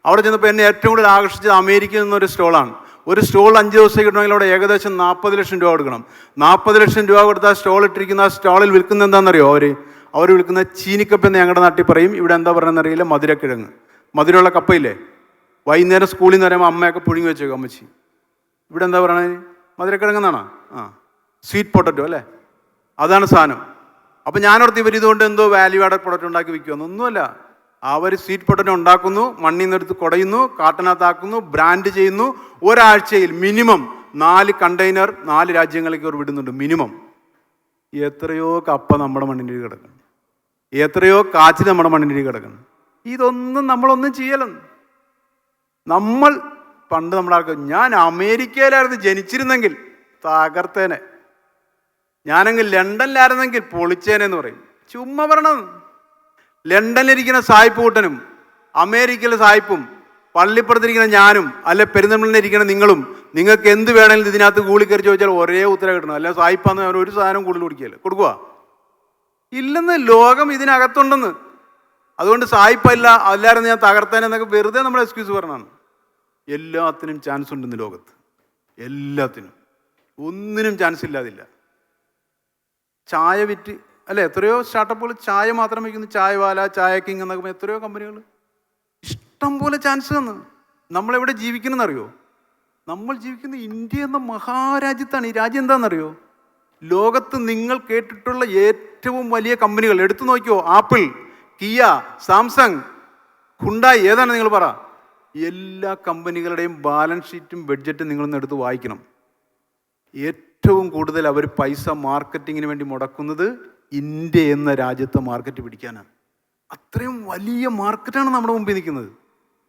അവിടെ ചെന്നപ്പോൾ എന്നെ ഏറ്റവും കൂടുതൽ ആകർഷിച്ചത് അമേരിക്കയിൽ നിന്നൊരു സ്റ്റോളാണ്. ഒരു സ്റ്റോൾ അഞ്ച് ദിവസം കിട്ടണമെങ്കിൽ അവിടെ ഏകദേശം നാൽപ്പത് ലക്ഷം രൂപ കൊടുക്കണം. നാൽപ്പത് ലക്ഷം രൂപ കൊടുത്താൽ സ്റ്റോൾ ഇട്ടിരിക്കുന്ന ആ സ്റ്റാളിൽ വിൽക്കുന്നത് എന്താണെന്നറിയോ അവർ അവർ വിൽക്കുന്ന ചീനിക്കപ്പ് എന്ന് ഞങ്ങളുടെ നാട്ടിൽ പറയും. ഇവിടെ എന്താ പറയുന്നതെന്നറിയില്ല മധുരക്കിഴങ്ങ്. മധുരമുള്ള കപ്പയില്ലേ? വൈകുന്നേരം സ്കൂളിൽ നിന്ന് പറയുമ്പോൾ അമ്മയൊക്കെ പുഴുങ്ങി വെച്ചേക്കും അമ്മച്ചി. ഇവിടെ എന്താ പറയണത് മധുരക്കിഴങ്ങെന്നാണോ? ആ. സ്വീറ്റ് പൊട്ടറ്റോ അല്ലേ? അതാണ് സാധനം. അപ്പോൾ ഞാനോർത്ത് ഇവർ ഇതുകൊണ്ട് എന്തോ വാല്യൂ ആഡഡ് പ്രൊഡക്റ്റ് ഉണ്ടാക്കി വിൽക്കുമെന്ന് ഒന്നുമല്ല. അവർ സ്വീറ്റ് പൊട്ടറ്റോ ഉണ്ടാക്കുന്നു മണ്ണിൽ നിന്നെടുത്ത് കുടയുന്നു കാട്ടിനകത്താക്കുന്നു ബ്രാൻഡ് ചെയ്യുന്നു. ഒരാഴ്ചയിൽ മിനിമം നാല് കണ്ടെയ്നർ നാല് രാജ്യങ്ങളിലേക്ക് അവർ വിടുന്നുണ്ട് മിനിമം എത്രയോ കപ്പ നമ്മുടെ മണ്ണിന്റെ കിടക്കുന്നു. എത്രയോ കാച്ചിൽ നമ്മുടെ മണ്ണിന്റെ കിടക്കുന്നു. ഇതൊന്നും നമ്മളൊന്നും ചെയ്യലെന്ന്. നമ്മൾ പണ്ട് നമ്മുടെ ആൾക്ക് ഞാൻ അമേരിക്കയിലായിരുന്നു ജനിച്ചിരുന്നെങ്കിൽ തകർത്തേനെ. ഞാനെങ്കിൽ ലണ്ടനിലായിരുന്നെങ്കിൽ പൊളിച്ചേനെ എന്ന് പറയും. ചുമ്മാ പറയണം. ലണ്ടനിലിരിക്കുന്ന സായിപ്പ് കൂട്ടനും അമേരിക്കയിലെ സായിപ്പും പള്ളിപ്പുറത്തിരിക്കുന്ന ഞാനും അല്ലെ പെരുന്തമിഴിലിരിക്കുന്ന നിങ്ങളും നിങ്ങൾക്ക് എന്ത് വേണമെങ്കിലും ഇതിനകത്ത് കൂളി കയറി ചോദിച്ചാൽ ഒരേ ഉത്തരം കിട്ടണം. അല്ലെ സായിപ്പാന്ന് ഒരു സാധനം കൂടുതൽ കുടിക്കുകയല്ലേ. കൊടുക്കുക ഇല്ലെന്ന് ലോകം ഇതിനകത്തുണ്ടെന്ന്. അതുകൊണ്ട് സായിപ്പല്ല അല്ലായിരുന്നു ഞാൻ തകർത്തേനെന്നൊക്കെ വെറുതെ നമ്മൾ എക്സ്ക്യൂസ് പറഞ്ഞാണ് എല്ലാത്തിനും ചാൻസ് ഉണ്ട് ഇന്ന് ലോകത്ത്. എല്ലാത്തിനും. ഒന്നിനും ചാൻസ് ഇല്ലാതില്ല. ചായ വിറ്റ് അല്ലെ എത്രയോ സ്റ്റാർട്ടപ്പുകൾ ചായ മാത്രം വയ്ക്കുന്നു. ചായവാല ചായ കിങ് എന്നൊക്കെ എത്രയോ കമ്പനികൾ ഇഷ്ടം പോലെ ചാൻസ് തന്നു. നമ്മളെവിടെ ജീവിക്കണമെന്നറിയോ നമ്മൾ ജീവിക്കുന്ന ഇന്ത്യ എന്ന മഹാരാജ്യത്താണ്. ഈ രാജ്യം എന്താണെന്നറിയോ ലോകത്ത് നിങ്ങൾ കേട്ടിട്ടുള്ള ഏറ്റവും വലിയ കമ്പനികൾ എടുത്തു നോക്കിയോ? ആപ്പിൾ. കിയ സാംസങ് ഹുണ്ടായി ഏതാണ് നിങ്ങൾ പറ? എല്ലാ കമ്പനികളുടെയും ബാലൻസ് ഷീറ്റും ബഡ്ജറ്റും നിങ്ങളൊന്ന് എടുത്ത് വായിക്കണം. ഏറ്റവും കൂടുതൽ അവർ പൈസ മാർക്കറ്റിങ്ങിന് വേണ്ടി മുടക്കുന്നത് ഇന്ത്യ എന്ന രാജ്യത്തെ മാർക്കറ്റ് പിടിക്കാനാണ്. അത്രയും വലിയ മാർക്കറ്റാണ് നമ്മുടെ മുമ്പിൽ നിൽക്കുന്നത്.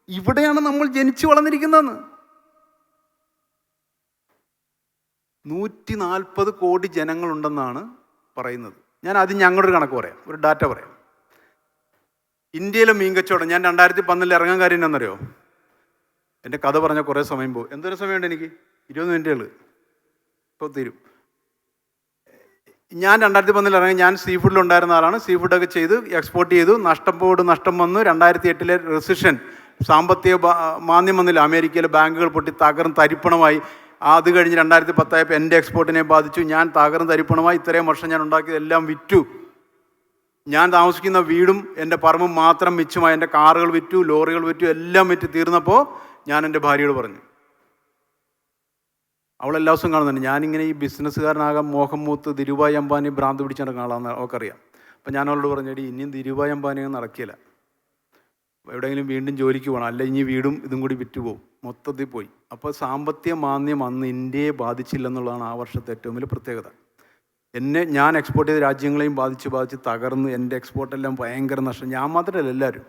ഇവിടെയാണ് നമ്മൾ ജനിച്ചു വളർന്നിരിക്കുന്നതെന്ന്. നൂറ്റി നാൽപ്പത് കോടി ജനങ്ങളുണ്ടെന്നാണ് പറയുന്നത്. ഞാൻ ആദ്യം ഞങ്ങളുടെ ഒരു കണക്ക് പറയാം. ഒരു ഡാറ്റ പറയാം. ഇന്ത്യയിലെ മീൻ കച്ചവടം ഞാൻ രണ്ടായിരത്തി പന്ത്രണ്ടിൽ ഇറങ്ങാൻ കാര്യം എന്നറിയോ എന്റെ കഥ പറഞ്ഞ കുറേ സമയം പോകും. എന്തൊരു സമയമുണ്ട് എനിക്ക്? ഇരുപത് മിനിറ്റുകൾ ഇപ്പോൾ തീരും. ഞാൻ രണ്ടായിരത്തി പന്ത്രണ്ടിൽ ഇറങ്ങി ഞാൻ സീ ഫുഡിൽ ഉണ്ടായിരുന്ന ആളാണ്. സീ ഫുഡൊക്കെ ചെയ്ത് എക്സ്പോർട്ട് ചെയ്തു. നഷ്ടം പോയിട്ട് നഷ്ടം വന്നു. രണ്ടായിരത്തി എട്ടിലെ റെസിഷൻ സാമ്പത്തിക മാന്ദ്യം വന്നില്ല. അമേരിക്കയിലെ ബാങ്കുകൾ പൊട്ടി തകർന്ന് തരിപ്പണമായി. അത് കഴിഞ്ഞ് രണ്ടായിരത്തി പത്തായപ്പോൾ എന്റെ എക്സ്പോർട്ടിനെ ബാധിച്ചു. ഞാൻ തകർന്ന് തരിപ്പണമായി. ഇത്രയും വർഷം ഞാൻ ഉണ്ടാക്കിയതെല്ലാം വിറ്റു. ഞാൻ താമസിക്കുന്ന വീടും എന്റെ പറമ്പും മാത്രം മിച്ചമായി എന്റെ കാറുകൾ വിറ്റു ലോറികൾ വിറ്റു എല്ലാം വിറ്റ് തീർന്നപ്പോൾ ഞാൻ എന്റെ ഭാര്യയോട് പറഞ്ഞു. അവൾ എല്ലാ ദിവസവും കാണുന്നുണ്ട്. ഞാനിങ്ങനെ ഈ ബിസിനസ്സുകാരനാകാൻ മോഹം മൂത്ത് ധിരുഭായ് അംബാനി ഭ്രാന്ത് പിടിച്ച് നടക്കുന്ന ആളാന്ന് അവൾക്കറിയാം. അപ്പം ഞാൻ അവളോട് പറഞ്ഞു എടി ഇനിയും ധിരുഭായ് അംബാനി നടക്കില്ല. എവിടെയെങ്കിലും വീണ്ടും ജോലിക്ക് പോകണം അല്ല ഇനി വീടും ഇതും കൂടി വിറ്റുപോകും മൊത്തത്തിൽ പോയി. അപ്പോൾ സാമ്പത്തിക മാന്ദ്യം അന്ന് ഇന്ത്യയെ ബാധിച്ചില്ലെന്നുള്ളതാണ് ആ വർഷത്തെ ഏറ്റവും വലിയ പ്രത്യേകത. എന്നെ ഞാൻ എക്സ്പോർട്ട് ചെയ്ത രാജ്യങ്ങളെയും ബാധിച്ച് ബാധിച്ച് തകർന്ന് എന്റെ എക്സ്പോർട്ടെല്ലാം ഭയങ്കര നഷ്ടം. ഞാൻ മാത്രമല്ല എല്ലാവരും.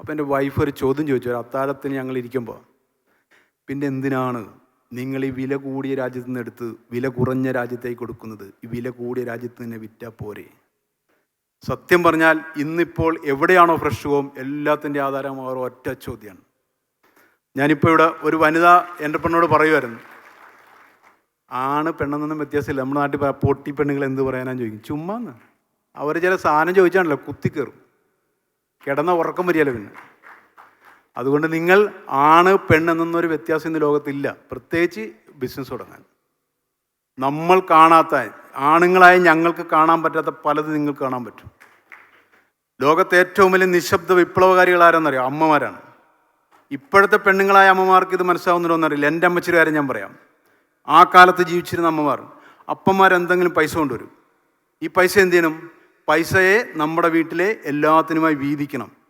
അപ്പോൾ എന്റെ വൈഫ് ഒരു ചോദ്യം ചോദിച്ചു. ഒരു അത്താഴത്തിന് ഞങ്ങൾ ഇരിക്കുമ്പോൾ പിന്നെ എന്തിനാണ് നിങ്ങൾ ഈ വില കൂടിയ രാജ്യത്ത് നിന്ന് എടുത്ത് വില കുറഞ്ഞ രാജ്യത്തേക്ക് കൊടുക്കുന്നത്? ഈ വില കൂടിയ രാജ്യത്ത് തന്നെ വിറ്റാൽ പോരെ? സത്യം പറഞ്ഞാൽ ഇന്നിപ്പോൾ എവിടെയാണോ ഫ്രഷ് ഹോം എല്ലാത്തിന്റെ ആധാരം അവർ ഒറ്റ ചോദ്യമാണ് ഞാനിപ്പോൾ ഇവിടെ ഒരു വനിതാ എന്റർപ്രണോട് പറയുമായിരുന്നു ആണ് പെണ്ണെന്നൊന്നും വ്യത്യാസമില്ല. നമ്മുടെ നാട്ടിൽ പൊട്ടി പെണ്ണുങ്ങൾ എന്ത് പറയാനാന്ന് ചോദിക്കും. ചുമ്മാന്ന്. അവർ ചില സാധനം ചോദിച്ചാണല്ലോ കുത്തിക്കയറും കിടന്ന ഉറക്കം വരികയല്ലോ പിന്നെ. അതുകൊണ്ട് നിങ്ങൾ ആണ് പെണ്ണെന്നൊരു വ്യത്യാസം ഇന്ന് ലോകത്തില്ല. പ്രത്യേകിച്ച് ബിസിനസ് തുടങ്ങാൻ. നമ്മൾ കാണാത്ത ആണുങ്ങളായ ഞങ്ങൾക്ക് കാണാൻ പറ്റാത്ത പലത് നിങ്ങൾക്ക് കാണാൻ പറ്റും. ലോകത്തെ ഏറ്റവും വലിയ നിശബ്ദ വിപ്ലവകാരികൾ ആരെന്നറിയാം? അമ്മമാരാണ്. ഇപ്പോഴത്തെ പെണ്ണുങ്ങളായ അമ്മമാർക്ക് ഇത് മനസ്സിലാവുന്നുണ്ടോ എന്നറിയില്ല എന്റെ അമ്മച്ചിരി കാര്യം ഞാൻ പറയാം. ആ കാലത്ത് ജീവിച്ചിരുന്ന അമ്മമാർ അപ്പന്മാർ എന്തെങ്കിലും പൈസ കൊണ്ടുവരും. ഈ പൈസ എന്ത് ചെയ്യണം? പൈസയെ നമ്മുടെ വീട്ടിലെ എല്ലാത്തിനുമായി വീതിക്കണം.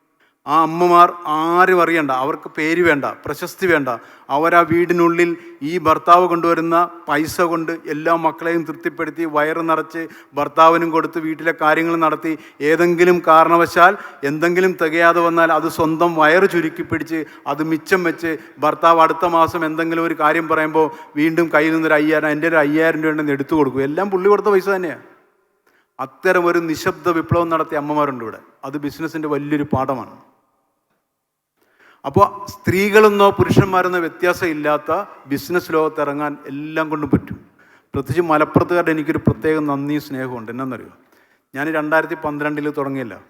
ആ അമ്മമാർ ആരും അറിയണ്ട അവർക്ക് പേര് വേണ്ട പ്രശസ്തി വേണ്ട. അവർ ആ വീടിനുള്ളിൽ ഈ ഭർത്താവ് കൊണ്ടുവരുന്ന പൈസ കൊണ്ട് എല്ലാ മക്കളെയും തൃപ്തിപ്പെടുത്തി വയറ് നിറച്ച് ഭർത്താവിനും കൊടുത്ത് വീട്ടിലെ കാര്യങ്ങൾ നടത്തി. ഏതെങ്കിലും കാരണവശാൽ എന്തെങ്കിലും തികയാതെ വന്നാൽ അത് സ്വന്തം വയറ് ചുരുക്കി പിടിച്ച് അത് മിച്ചം വെച്ച് ഭർത്താവ് അടുത്ത മാസം എന്തെങ്കിലും ഒരു കാര്യം പറയുമ്പോൾ വീണ്ടും കയ്യിൽ നിന്നൊരു അയ്യായിരം എന്റെ ഒരു അയ്യായിരം രൂപ ഉണ്ടെന്ന് എടുത്തു കൊടുക്കും. എല്ലാം പുള്ളി കൊടുത്ത പൈസ തന്നെയാണ് അത്തരം ഒരു നിശബ്ദ വിപ്ലവം നടത്തിയ അമ്മമാരുണ്ട് ഇവിടെ. അത് ബിസിനസ്സിന്റെ വലിയൊരു പാഠമാണ്. അപ്പോൾ സ്ത്രീകളെന്നോ പുരുഷന്മാരെന്നോ വ്യത്യാസം ഇല്ലാത്ത ബിസിനസ് ലോകത്ത് ഇറങ്ങാൻ എല്ലാം കൊണ്ടും പറ്റും. പ്രത്യേകിച്ച് മലപ്പുറത്തുകാരുടെ എനിക്കൊരു പ്രത്യേക നന്ദിയും സ്നേഹമുണ്ട്. എന്നറിയോ ഞാൻ രണ്ടായിരത്തി പന്ത്രണ്ടിൽ തുടങ്ങിയില്ല.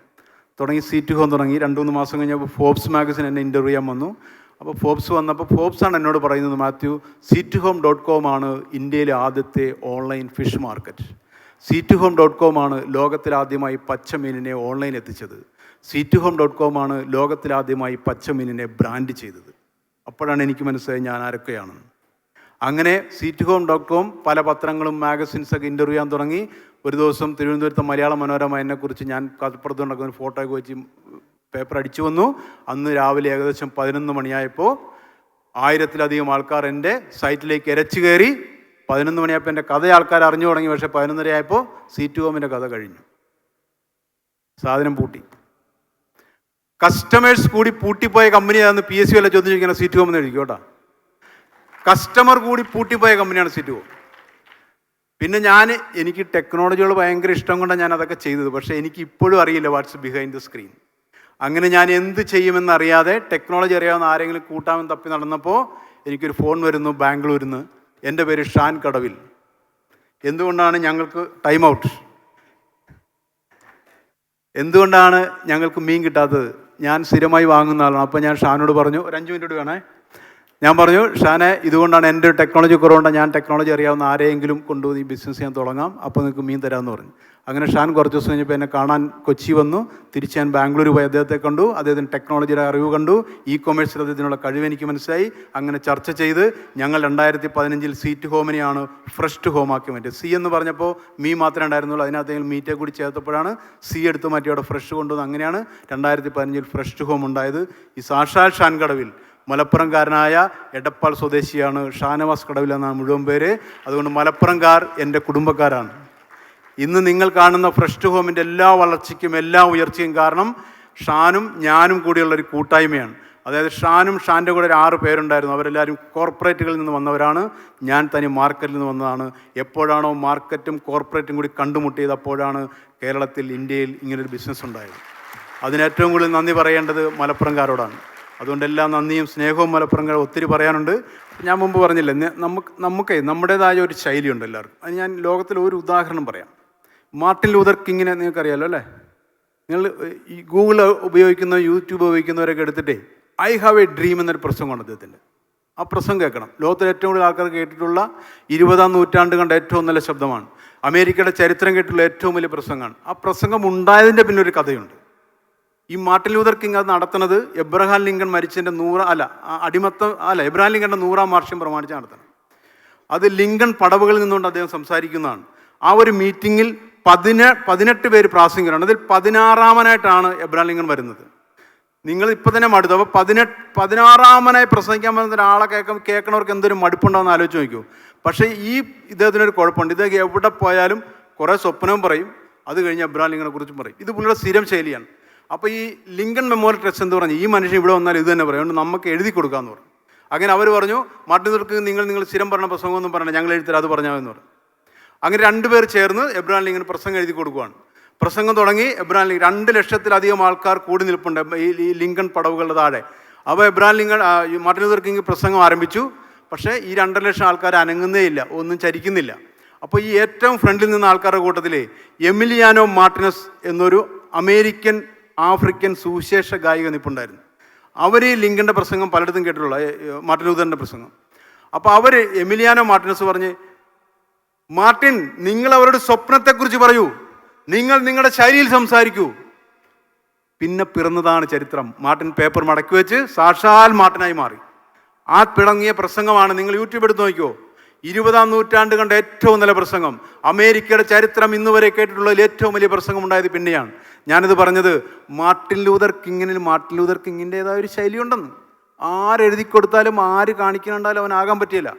തുടങ്ങി സീറ്റ് ഹോം തുടങ്ങി. രണ്ട് മൂന്ന് മാസം കഴിഞ്ഞപ്പോൾ ഫോബ്സ് മാഗസിൻ എന്നെ ഇന്റർവ്യൂ ചെയ്യാൻ വന്നു. അപ്പോൾ ഫോബ്സ് വന്നപ്പോൾ ഫോബ്സ് ആണ് എന്നോട് പറയുന്നത് Mathew seat home dot com ആണ് ഇന്ത്യയിലെ ആദ്യത്തെ online fish market seat home dot com ആണ് ലോകത്തിലാദ്യമായി പച്ചമീനിനെ ഓൺലൈൻ എത്തിച്ചത്. സീറ്റ് ഹോം ഡോട്ട് കോമാണ് ലോകത്തിലാദ്യമായി പച്ചമീനിനെ ബ്രാൻഡ് ചെയ്തത്. അപ്പോഴാണ് എനിക്ക് മനസ്സിലായത് ഞാൻ ആരൊക്കെയാണെന്ന്. അങ്ങനെ സീറ്റ് ഹോം ഡോട്ട് കോം പല പത്രങ്ങളും മാഗസിൻസൊക്കെ ഇന്റർവ്യൂ ചെയ്യാൻ തുടങ്ങി. ഒരു ദിവസം തിരുവനന്തപുരത്തെ മലയാള മനോരമ എന്നെക്കുറിച്ച് ഞാൻ കഥപ്പുറത്ത് നടക്കുന്ന ഫോട്ടോ ഒക്കെ വെച്ച് പേപ്പർ അടിച്ചു വന്നു. അന്ന് രാവിലെ ഏകദേശം പതിനൊന്ന് മണിയായപ്പോൾ ആയിരത്തിലധികം ആൾക്കാർ എന്റെ സൈറ്റിലേക്ക് ഇരച്ചു കയറി. പതിനൊന്ന് മണിയായപ്പോൾ എന്റെ കഥ ആൾക്കാർ അറിഞ്ഞു തുടങ്ങി. പക്ഷേ പതിനൊന്നരയായപ്പോൾ സീറ്റ് ഹോമിന്റെ കഥ കഴിഞ്ഞു. സാധനം പൂട്ടി. കസ്റ്റമേഴ്സ് കൂടി പൂട്ടിപ്പോയ കമ്പനി ഏതാണെന്ന് പി എസ് സി വല്ല ചോദ്യം ചോദിക്കണം സീറ്റ് ഹോം എന്ന് എഴുതിക്കും കസ്റ്റമർ കൂടി പൂട്ടിപ്പോയ കമ്പനിയാണ് സീറ്റ് ഹോം പിന്നെ ഞാൻ എനിക്ക് ടെക്നോളജികൾ ഭയങ്കര ഇഷ്ടം കൊണ്ടാണ് ഞാൻ അതൊക്കെ ചെയ്തത്. പക്ഷേ എനിക്ക് ഇപ്പോഴും അറിയില്ല വാട്സ് ബിഹൈൻഡ് ദ സ്ക്രീൻ അങ്ങനെ ഞാൻ എന്ത് ചെയ്യുമെന്നറിയാതെ ടെക്നോളജി അറിയാവുന്ന ആരെങ്കിലും കൂട്ടാമെന്ന് തപ്പി നടന്നപ്പോൾ എനിക്കൊരു ഫോൺ വരുന്നു ബാംഗ്ലൂരിൽ നിന്ന് എന്റെ പേര് ഷാൻ കടവിൽ. എന്തുകൊണ്ടാണ് ഞങ്ങൾക്ക് ടൈം ഔട്ട് എന്തുകൊണ്ടാണ് ഞങ്ങൾക്ക് മീൻ കിട്ടാത്തത്? ഞാൻ സ്ഥിരമായി വാങ്ങുന്ന ആളാണ്. അപ്പോൾ ഞാൻ ഷാനോട് പറഞ്ഞു ഒരു അഞ്ച് മിനിറ്റ് വേണേ. ഞാൻ പറഞ്ഞു ഷാനെ ഇതുകൊണ്ടാണ് എന്റെ ടെക്നോളജി കുറവുകൊണ്ടാണ് ഞാൻ ടെക്നോളജി അറിയാവുന്ന ആരെയെങ്കിലും കൊണ്ടുപോയി ഈ ബിസിനസ് ഞാൻ തുടങ്ങാം. അപ്പോൾ നിങ്ങൾക്ക് മീൻ തരാമെന്ന് പറഞ്ഞു. അങ്ങനെ ഷാൻ കുറച്ച് ദിവസം കഴിഞ്ഞപ്പോൾ എന്നെ കാണാൻ കൊച്ചി വന്നു. തിരിച്ച് ഞാൻ ബാംഗ്ലൂർ പോയി അദ്ദേഹത്തെ കണ്ടു. അദ്ദേഹത്തിന് ടെക്നോളജിയുടെ അറിവ് കണ്ടു. ഇ കൊമേഴ്സിൽ അദ്ദേഹത്തിനുള്ള കഴിവ് എനിക്ക് മനസ്സിലായി. അങ്ങനെ ചർച്ച ചെയ്ത് ഞങ്ങൾ രണ്ടായിരത്തി പതിനഞ്ചിൽ സീറ്റ് ഹോമിനെയാണ് ഫ്രഷ് ഹോമാക്കി മാറ്റിയത്. സി എന്ന് പറഞ്ഞപ്പോൾ മീ മാത്രമേ ഉണ്ടായിരുന്നുള്ളൂ. അതിനകത്ത് മീറ്റേ കൂടി ചേർത്തപ്പോഴാണ് സി എടുത്ത് മാറ്റി അവിടെ ഫ്രഷ് കൊണ്ടുവന്ന് അങ്ങനെയാണ് രണ്ടായിരത്തി പതിനഞ്ചിൽ ഫ്രഷ് ഹോം ഉണ്ടായത്. ഈ സാക്ഷാൽ ഷാൻ കടവിൽ മലപ്പുറംകാരനായ എടപ്പാൾ സ്വദേശിയാണ് ഷാനവാസ് കടവിൽ എന്നാണ് മുഴുവൻ പേര്. അതുകൊണ്ട് മലപ്പുറംകാർ എന്റെ കുടുംബക്കാരാണ്. ഇന്ന് നിങ്ങൾ കാണുന്ന ഫ്രഷ് ഹോമിന്റെ എല്ലാ വളർച്ചയ്ക്കും എല്ലാ ഉയർച്ചയും കാരണം ഷാനും ഞാനും കൂടിയുള്ള ഒരു കൂട്ടായ്മയാണ്. അതായത് ഷാനും ഷാന്റെ കൂടെ ഒരു ആറ് പേരുണ്ടായിരുന്നു. അവരെല്ലാവരും കോർപ്പറേറ്റുകളിൽ നിന്ന് വന്നവരാണ്. ഞാൻ തനി മാർക്കറ്റിൽ നിന്ന് വന്നതാണ്. എപ്പോഴാണോ മാർക്കറ്റും കോർപ്പറേറ്റും കൂടി കണ്ടുമുട്ടിയത് അപ്പോഴാണ് കേരളത്തിൽ ഇന്ത്യയിൽ ഇങ്ങനൊരു ബിസിനസ് ഉണ്ടായത് അതിനേറ്റവും കൂടുതൽ നന്ദി പറയേണ്ടത് മലപ്പുറംകാരോടാണ്. അതുകൊണ്ട് എല്ലാ നന്ദിയും സ്നേഹവും മലപ്പുറംകാർ ഒത്തിരി പറയാനുണ്ട്. ഞാൻ മുമ്പ് പറഞ്ഞില്ലേ നമുക്ക് നമുക്കേ നമ്മുടേതായ ഒരു ശൈലിയുണ്ട് എല്ലാവർക്കും. അത് ഞാൻ ലോകത്തിൽ ഒരു ഉദാഹരണം പറയാം. മാർട്ടിൻ ലൂതർ കിങ്ങിനെ നിങ്ങൾക്കറിയാലോ അല്ലേ? നിങ്ങൾ ഈ ഗൂഗിൾ ഉപയോഗിക്കുന്ന യൂട്യൂബ് ഉപയോഗിക്കുന്നവരൊക്കെ എടുത്തിട്ടേ ഐ ഹാവ് എ ഡ്രീം എന്നൊരു പ്രസംഗമാണ് അദ്ദേഹത്തിന്റെ. ആ പ്രസംഗം കേൾക്കണം. ലോകത്തിൽ ഏറ്റവും കൂടുതൽ ആൾക്കാർ കേട്ടിട്ടുള്ള ഇരുപതാം നൂറ്റാണ്ട് കണ്ട ഏറ്റവും നല്ല ശബ്ദമാണ്. അമേരിക്കയുടെ ചരിത്രം കേട്ടിട്ടുള്ള ഏറ്റവും വലിയ പ്രസംഗമാണ്. ആ പ്രസംഗം ഉണ്ടായതിന്റെ പിന്നൊരു കഥയുണ്ട്. ഈ മാർട്ടിൻ ലൂതർ കിങ് അത് നടത്തുന്നത് എബ്രഹാം ലിങ്കൺ മരിച്ചതിന്റെ നൂറ് അല്ല അടിമത്ത അല്ല എബ്രഹാം ലിങ്കന്റെ നൂറാം മാർഷ്യം പ്രമാണിച്ച് നടത്തണം. അത് ലിങ്കൺ പടവുകളിൽ നിന്നുകൊണ്ട് അദ്ദേഹം സംസാരിക്കുന്നതാണ്. ആ ഒരു മീറ്റിങ്ങിൽ പതിനെ പതിനെട്ട് പേര് പ്രാസംഗികരാണ്. അതിൽ പതിനാറാമനായിട്ടാണ് എബ്രഹാം ലിങ്കൺ വരുന്നത്. നിങ്ങൾ ഇപ്പം തന്നെ മടുത്തു? അപ്പോൾ പതിനെട്ട് പതിനാറാമനായി പ്രസംഗിക്കാൻ വരുന്ന ഒരാളെ കേൾക്കാൻ കേൾക്കണവർക്ക് എന്തൊരു മടുപ്പുണ്ടാവുമെന്ന് ആലോചിച്ച് നോക്കൂ. പക്ഷേ ഈ ഇദ്ദേഹത്തിനൊരു കുഴപ്പമുണ്ട്. ഇദ്ദേഹം എവിടെ പോയാലും കുറേ സ്വപ്നവും പറയും. അത് കഴിഞ്ഞ് ലിങ്കനെ കുറിച്ചും പറയും. ഇത് പുള്ളിയുടെ സ്ഥിരം ശൈലിയാണ്. അപ്പോൾ ഈ ലിങ്കൺ മെമ്മോറിയൽ ട്രസ്റ്റ് എന്ന് പറഞ്ഞു? ഈ മനുഷ്യൻ ഇവിടെ വന്നാൽ ഇത് തന്നെ പറയും. നമുക്ക് എഴുതി കൊടുക്കാമെന്ന് പറഞ്ഞു. അങ്ങനെ അവർ പറഞ്ഞു മാർട്ടിൻ കിങ് നിങ്ങൾ നിങ്ങൾ സ്ഥിരം പറഞ്ഞ പ്രസംഗമൊന്നും പറയണ്ട. ഞങ്ങൾ എഴുത്തരാ അത് പറഞ്ഞാൽ എന്ന് പറഞ്ഞു. അങ്ങനെ രണ്ടുപേർ ചേർന്ന് എബ്രഹാം ലിങ്ങിന് പ്രസംഗം എഴുതി കൊടുക്കുകയാണ് പ്രസംഗം തുടങ്ങി എബ്രഹാം ലിങ് രണ്ട് ലക്ഷത്തിലധികം ആൾക്കാർ കൂടി നിൽപ്പുണ്ട്. ഈ ലിങ്കൺ പടവുകളുടെ താഴെ. അപ്പോൾ Abraham Lincoln Martin Luther King പ്രസംഗം ആരംഭിച്ചു. പക്ഷേ ഈ രണ്ടര ലക്ഷം ആൾക്കാർ അനങ്ങുന്നേ ഇല്ല ഒന്നും ചരിക്കുന്നില്ല. അപ്പോൾ ഈ ഏറ്റവും ഫ്രണ്ടിൽ നിന്ന ആൾക്കാരുടെ കൂട്ടത്തിൽ എമിലിയാനോ മാർട്ടിനസ് എന്നൊരു അമേരിക്കൻ ആഫ്രിക്കൻ സുവിശേഷ ഗായിക നിപ്പുണ്ടായിരുന്നു. അവർ ലിങ്കന്റെ പ്രസംഗം പലയിടത്തും കേട്ടിട്ടുള്ള മാർട്ടിൻ ലൂതറിന്റെ പ്രസംഗം. അപ്പോൾ അവർ എമിലിയാനോ മാർട്ടിനസ് പറഞ്ഞ് മാർട്ടിൻ നിങ്ങൾ അവരുടെ സ്വപ്നത്തെക്കുറിച്ച് പറയൂ. നിങ്ങൾ നിങ്ങളുടെ ശൈലിയിൽ സംസാരിക്കൂ. പിന്നെ പിറന്നതാണ് ചരിത്രം. മാർട്ടിൻ പേപ്പർ മടക്കി വെച്ച് സാക്ഷാൽ മാർട്ടിനായി മാറി. ആ പിടങ്ങിയ പ്രസംഗമാണ് നിങ്ങൾ യൂട്യൂബ് എടുത്ത് നോക്കിയോ ഇരുപതാം നൂറ്റാണ്ട് കണ്ട ഏറ്റവും നല്ല പ്രസംഗം. അമേരിക്കയുടെ ചരിത്രം ഇന്നുവരെ കേട്ടിട്ടുള്ളതിൽ ഏറ്റവും വലിയ പ്രസംഗം ഉണ്ടായത് പിന്നെയാണ്. ഞാനിത് പറഞ്ഞത് മാർട്ടിൻ ലൂതർ കിങ്ങിന് മാർട്ടിൻ ലൂതർ കിങ്ങിന്റെതായ ഒരു ശൈലിയുണ്ടെന്ന്. ആരെഴുതി കൊടുത്താലും ആര് കാണിക്കുന്നുണ്ടാലും അവനാകാൻ പറ്റില്ല.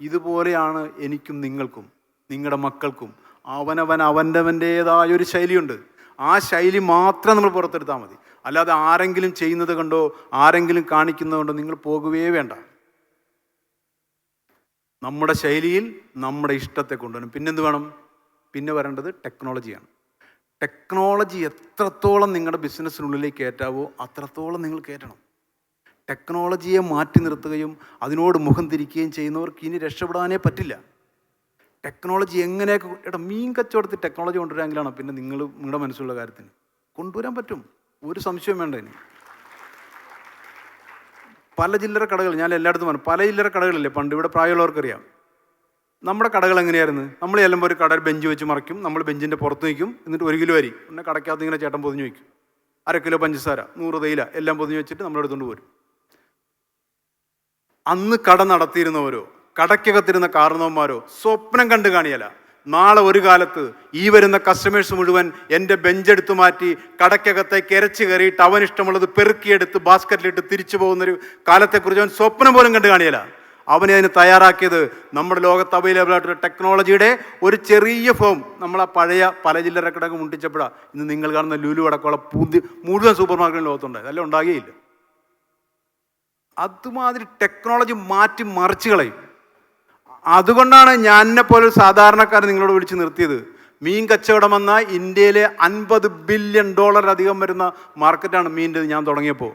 ഇതുപോലെയാണ് എനിക്കും നിങ്ങൾക്കും നിങ്ങളുടെ മക്കൾക്കും അവനവൻ അവന്റെവന്റേതായ ഒരു ശൈലിയുണ്ട്. ആ ശൈലി മാത്രം നമ്മൾ പുറത്തെടുത്താൽ മതി. അല്ലാതെ ആരെങ്കിലും ചെയ്യുന്നത് കണ്ടോ ആരെങ്കിലും കാണിക്കുന്നത് കണ്ടോ നിങ്ങൾ പോകുകയേ വേണ്ട. നമ്മുടെ ശൈലിയിൽ നമ്മുടെ ഇഷ്ടത്തെ കൊണ്ടുവരും. പിന്നെന്ത് വേണം? പിന്നെ വരേണ്ടത് ടെക്നോളജിയാണ്. ടെക്നോളജി എത്രത്തോളം നിങ്ങളുടെ ബിസിനസ്സിനുള്ളിലേക്ക് കയറ്റാവോ അത്രത്തോളം നിങ്ങൾ കയറ്റണം. ടെക്നോളജിയെ മാറ്റി നിർത്തുകയും അതിനോട് മുഖം തിരിക്കുകയും ചെയ്യുന്നവർക്ക് ഇനി രക്ഷപ്പെടാനേ പറ്റില്ല. ടെക്നോളജി എങ്ങനെയൊക്കെ എടാ മീൻ കച്ചവടത്തിൽ ടെക്നോളജി കൊണ്ടുവരാമെങ്കിലാണ് പിന്നെ നിങ്ങൾ നിങ്ങളുടെ മനസ്സിലുള്ള കാര്യത്തിന്? കൊണ്ടുവരാൻ പറ്റും. ഒരു സംശയം വേണ്ട ഇനി. പല ചില്ലറ കടകൾ ഞാൻ എല്ലായിടത്തും പറഞ്ഞു പല ചില്ലറ കടകളില്ലേ പണ്ട്? ഇവിടെ പ്രായമുള്ളവർക്കറിയാം. നമ്മുടെ കടകൾ എങ്ങനെയായിരുന്നു? നമ്മൾ ചെല്ലുമ്പോൾ ഒരു കട ബെഞ്ച് വെച്ച് മറിക്കും നമ്മൾ ബെഞ്ചിന്റെ പുറത്ത് നിൽക്കും എന്നിട്ട് ഒരു കിലോ അരി പിന്നെ കടക്കകത്ത് ഇങ്ങനെ ചേട്ടൻ പൊതിഞ്ഞ് വയ്ക്കും. അര കിലോ പഞ്ചസാര നൂറ് തേയില എല്ലാം പൊതിഞ്ഞ് വെച്ചിട്ട് നമ്മൾ എടുത്തുകൊണ്ട് പോരും. അന്ന് കട നടത്തിയിരുന്നവരോ കടയ്ക്കകത്തിരുന്ന കാരണവന്മാരോ സ്വപ്നം കണ്ട് കാണിയല്ല. നാളെ ഒരു കാലത്ത് ഈ വരുന്ന കസ്റ്റമേഴ്സ് മുഴുവൻ എന്റെ ബെഞ്ചെടുത്ത് മാറ്റി കടയ്ക്കകത്തേക്ക് ഇരച്ച് കയറിയിട്ട് അവൻ ഇഷ്ടമുള്ളത് പെറുക്കിയെടുത്ത് ബാസ്ക്കറ്റിലിട്ട് തിരിച്ചു പോകുന്നൊരു കാലത്തെക്കുറിച്ച് അവൻ സ്വപ്നം പോലും കണ്ടു കാണിയല്ല. അവനെ അതിന് തയ്യാറാക്കിയത് നമ്മുടെ ലോകത്ത് അവൈലബിൾ ആയിട്ടുള്ള ടെക്നോളജിയുടെ ഒരു ചെറിയ ഫോം നമ്മൾ ആ പഴയ പല ജില്ലറ കിടക്ക് മുട്ടിച്ചപ്പോഴാണ് ഇന്ന് നിങ്ങൾ കാണുന്ന ലുലു അടക്കമുള്ള പൂന്തി മുഴുവൻ സൂപ്പർ മാർക്കറ്റിൽ ലോകത്തുണ്ടായത് അല്ല ഉണ്ടാകുകയില്ല. അതുമാതിരി ടെക്നോളജി മാറ്റി മറിച്ച് കളയും. അതുകൊണ്ടാണ് ഞാൻ എന്നെ പോലെ സാധാരണക്കാരൻ നിങ്ങളോട് വിളിച്ച് നിർത്തിയത്. മീൻ കച്ചവടം വന്ന ഇന്ത്യയിലെ അൻപത് ബില്യൺ ഡോളർ അധികം വരുന്ന മാർക്കറ്റാണ് മീന്റെ ഞാൻ തുടങ്ങിയപ്പോൾ.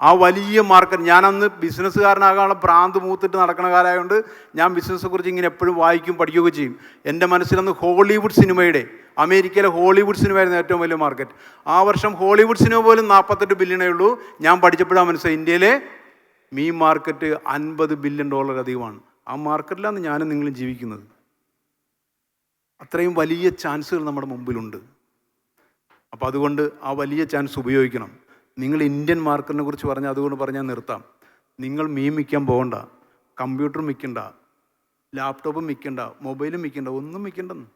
ആ വലിയ മാർക്കറ്റ് ഞാൻ അന്ന് ബിസിനസ്സുകാരനാകാനുള്ള ഭ്രാന്ത് മൂത്തിട്ട് നടക്കുന്ന കാലമായതുകൊണ്ട് ഞാൻ ബിസിനസ്സെ കുറിച്ച് ഇങ്ങനെ എപ്പോഴും വായിക്കും പഠിക്കുകയും ചെയ്യും. എന്റെ മനസ്സിലന്ന് ഹോളിവുഡ് സിനിമയുടെ അമേരിക്കയിലെ ഹോളിവുഡ് സിനിമയായിരുന്നു ഏറ്റവും വലിയ മാർക്കറ്റ് ആ വർഷം ഹോളിവുഡ് സിനിമ പോലും നാൽപ്പത്തെട്ട് ബില്യണേ ഉള്ളൂ. ഞാൻ പഠിച്ചപ്പോഴാണ് മനസ്സിലായി ഇന്ത്യയിലെ മീൻ മാർക്കറ്റ് അൻപത് ബില്യൺ ഡോളർ അധികമാണ്. ആ മാർക്കറ്റിലാണ് ഞാനും നിങ്ങളും ജീവിക്കുന്നത്. അത്രയും വലിയ ചാൻസുകൾ നമ്മുടെ മുമ്പിലുണ്ട്. അപ്പോൾ അതുകൊണ്ട് ആ വലിയ ചാൻസ് ഉപയോഗിക്കണം. നിങ്ങൾ ഇന്ത്യൻ മാർക്കറ്റിനെ കുറിച്ച് പറഞ്ഞാൽ അതുകൊണ്ട് പറഞ്ഞാൽ നിർത്താം. നിങ്ങൾ മീൻ വിൽക്കാൻ പോകണ്ട കമ്പ്യൂട്ടറും വിൽക്കണ്ട ലാപ്ടോപ്പും വിൽക്കണ്ട മൊബൈലും വിൽക്കണ്ട ഒന്നും വിൽക്കണ്ടെന്ന്.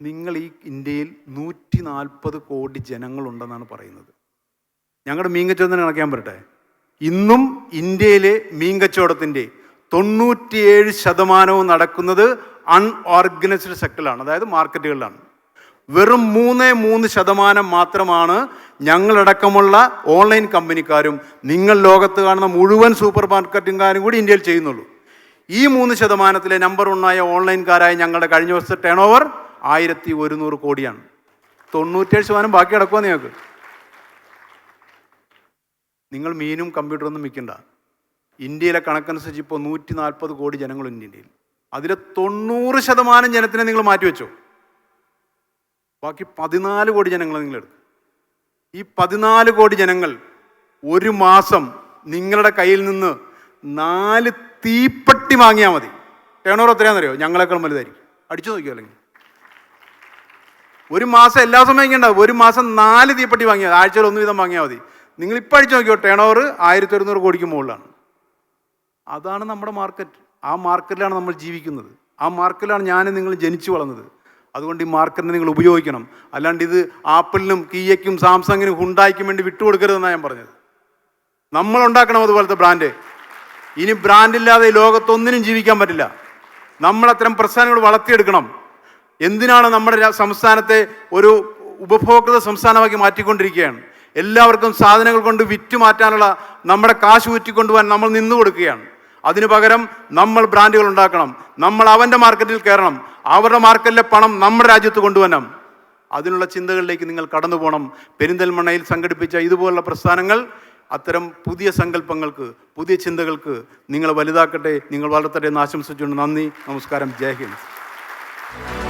നിങ്ങൾ ഈ ഇന്ത്യയിൽ നൂറ്റി നാൽപ്പത് കോടി ജനങ്ങളുണ്ടെന്നാണ് പറയുന്നത്. ഞങ്ങളുടെ മീൻ കച്ചവടത്തിന് കണക്കാൻ പറട്ടെ ഇന്നും ഇന്ത്യയിലെ മീൻ കച്ചവടത്തിന്റെ തൊണ്ണൂറ്റിയേഴ് ശതമാനവും നടക്കുന്നത് അൺഓർഗനൈസ്ഡ് സെക്ടറിലാണ് അതായത് മാർക്കറ്റുകളിലാണ്. വെറും മൂന്ന് മൂന്ന് ശതമാനം മാത്രമാണ് ഞങ്ങളടക്കമുള്ള ഓൺലൈൻ കമ്പനിക്കാരും നിങ്ങൾ ലോകത്ത് കാണുന്ന മുഴുവൻ സൂപ്പർ മാർക്കറ്റുകാരും കൂടി ഇന്ത്യയിൽ ചെയ്യുന്നുള്ളൂ. ഈ മൂന്ന് ശതമാനത്തിലെ നമ്പർ ഒന്നായ ഓൺലൈൻകാരായ ഞങ്ങളുടെ കഴിഞ്ഞ വർഷത്തെ ടേൺ ഓവർ ആയിരത്തി ഒരുന്നൂറ് കോടിയാണ്. തൊണ്ണൂറ്റേഴ് ശതമാനം ബാക്കി അടക്കുമോ നിങ്ങൾക്ക്. നിങ്ങൾ മീനും കമ്പ്യൂട്ടറൊന്നും വിൽക്കണ്ട. ഇന്ത്യയിലെ കണക്കനുസരിച്ച് ഇപ്പോൾ നൂറ്റി നാൽപ്പത് കോടി ജനങ്ങളുണ്ട് ഇന്ത്യയിൽ. അതിലെ തൊണ്ണൂറ് ശതമാനം ജനത്തിനെ നിങ്ങൾ മാറ്റിവെച്ചോ? ബാക്കി പതിനാല് കോടി ജനങ്ങൾ നിങ്ങൾ എടുക്കും. ഈ പതിനാല് കോടി ജനങ്ങൾ ഒരു മാസം നിങ്ങളുടെ കയ്യിൽ നിന്ന് നാല് തീപ്പട്ടി വാങ്ങിയാൽ മതി. ടേണോർ എത്രയാണെന്നറിയോ? ഞങ്ങളെക്കാൾ വലുതായിരിക്കും. അടിച്ചു നോക്കിയോ അല്ലെങ്കിൽ? ഒരു മാസം എല്ലാ സമയം ഉണ്ടാവും. ഒരു മാസം നാല് തീപ്പട്ടി വാങ്ങിയാൽ ആഴ്ചയിൽ ഒന്ന് വീതം വാങ്ങിയാൽ മതി. നിങ്ങൾ ഇപ്പം അടിച്ചു നോക്കിയോ? ടേണോർ ആയിരത്തി ഒരുന്നൂറ് കോടിക്ക് മുകളിലാണ്. അതാണ് നമ്മുടെ മാർക്കറ്റ്. ആ മാർക്കറ്റിലാണ് നമ്മൾ ജീവിക്കുന്നത്. ആ മാർക്കറ്റിലാണ് ഞാനും നിങ്ങൾ ജനിച്ചു വളർന്നത്. അതുകൊണ്ട് ഈ മാർക്കറ്റിനെ നിങ്ങൾ ഉപയോഗിക്കണം. അല്ലാണ്ട് ഇത് ആപ്പിളിനും കീയയ്ക്കും സാംസങ്ങിനും ഹുണ്ടായിക്കും വേണ്ടി വിട്ടുകൊടുക്കരുതെന്നാണ് ഞാൻ പറഞ്ഞത്. നമ്മൾ ഉണ്ടാക്കണം അതുപോലത്തെ ബ്രാൻഡ്. ഇനി ബ്രാൻഡില്ലാതെ ഈ ലോകത്തൊന്നിനും ജീവിക്കാൻ പറ്റില്ല. നമ്മൾ അത്തരം പ്രസ്ഥാനങ്ങൾ വളർത്തിയെടുക്കണം. എന്തിനാണ് നമ്മുടെ സംസ്ഥാനത്തെ ഒരു ഉപഭോക്തൃ സംസ്ഥാനമാക്കി മാറ്റിക്കൊണ്ടിരിക്കുകയാണ്? എല്ലാവർക്കും സാധനങ്ങൾ കൊണ്ട് വിറ്റ് മാറ്റാനുള്ള നമ്മുടെ കാശ് ഊറ്റിക്കൊണ്ടുപോകാൻ നമ്മൾ നിന്നു കൊടുക്കുകയാണ് അതിനു പകരം നമ്മൾ ബ്രാൻഡുകൾ ഉണ്ടാക്കണം. നമ്മൾ അവന്റെ മാർക്കറ്റിൽ കയറണം. അവരുടെ മാർക്കറ്റിലെ പണം നമ്മുടെ രാജ്യത്ത് കൊണ്ടുവരണം. അതിനുള്ള ചിന്തകളിലേക്ക് നിങ്ങൾ കടന്നു പോകണം. പെരിന്തൽമണ്ണയിൽ സംഘടിപ്പിച്ച ഇതുപോലുള്ള പ്രസ്ഥാനങ്ങൾ അത്തരം പുതിയ സങ്കല്പങ്ങൾക്ക് പുതിയ ചിന്തകൾക്ക് നിങ്ങൾ വലുതാക്കട്ടെ. നിങ്ങൾ വളർത്തട്ടെ എന്ന് ആശംസിച്ചുകൊണ്ട് നന്ദി നമസ്കാരം. ജയ് ഹിന്ദ്.